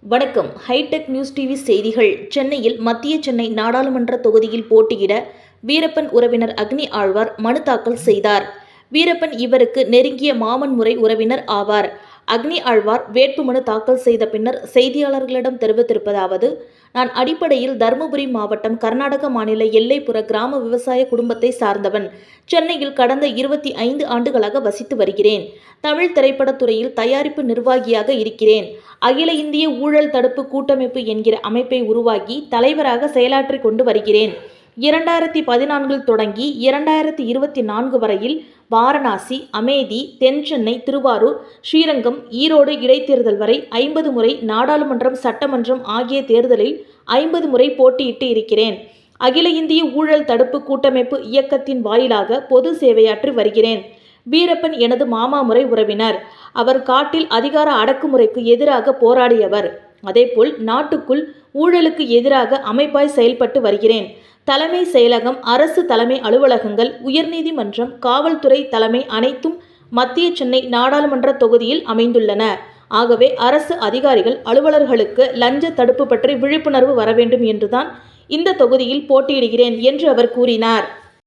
வணக்கம். Hitech news TV செய்திகள். சென்னையில் மத்திய சென்னை நாடாளுமன்ற தொகுதியில் போட்டியிட வீரப்பன் உறவினர் அக்னி ஆழ்வார் மனு தாக்கல் செய்தார். வீரப்பன் இவருக்கு நெருங்கிய மாமன் முறை உறவினர் ஆவார். அக்னி ஆழ்வார் வேட்புமனு தாக்கல் செய்த பின்னர் செய்தியாளர்களிடம் தெரிவித்திருப்பதாவது நான் அடிப்படையில் தருமபுரி மாவட்டம் கர்நாடக மாநில எல்லைப்புற கிராம விவசாய குடும்பத்தை சார்ந்தவன். சென்னையில் கடந்த இருபத்தி ஐந்து ஆண்டுகளாக வசித்து வருகிறேன். தமிழ் திரைப்படத்துறையில் தயாரிப்பு நிர்வாகியாக இருக்கிறேன். அகில இந்திய ஊழல் தடுப்பு கூட்டமைப்பு என்கிற அமைப்பை உருவாக்கி தலைவராக செயலாற்றி கொண்டு வருகிறேன். இரண்டாயிரத்தி பதினான்கில் தொடங்கி இரண்டாயிரத்தி இருபத்தி நான்கு வரையில் வாரணாசி அமேதி தென் சென்னை திருவாரூர் ஸ்ரீரங்கம் ஈரோடு இடைத்தேர்தல் வரை ஐம்பது முறை நாடாளுமன்றம் சட்டமன்றம் ஆகிய தேர்தலில் ஐம்பது முறை போட்டியிட்டு இருக்கிறேன். அகில இந்திய ஊழல் தடுப்பு கூட்டமைப்பு இயக்கத்தின் வாயிலாக பொது சேவையாற்றி வருகிறேன். வீரப்பன் எனது மாமாமுறை உறவினர். அவர் காட்டில் அதிகார அடக்குமுறைக்கு எதிராக போராடியவர். அதேபோல் நாட்டுக்குள் ஊழலுக்கு எதிராக அமைப்பாய் செயல்பட்டு வருகிறேன். தலைமை செயலகம் அரசு தலைமை அலுவலகங்கள் உயர்நீதிமன்றம் காவல்துறை தலைமை அனைத்தும் மத்திய சென்னை நாடாளுமன்ற தொகுதியில் அமைந்துள்ளன. ஆகவே அரசு அதிகாரிகள் அலுவலர்களுக்கு லஞ்ச தடுப்பு பற்றி விழிப்புணர்வு வர வேண்டும் என்றுதான் இந்த தொகுதியில் போட்டியிடுகிறேன் என்று அவர் கூறினார்.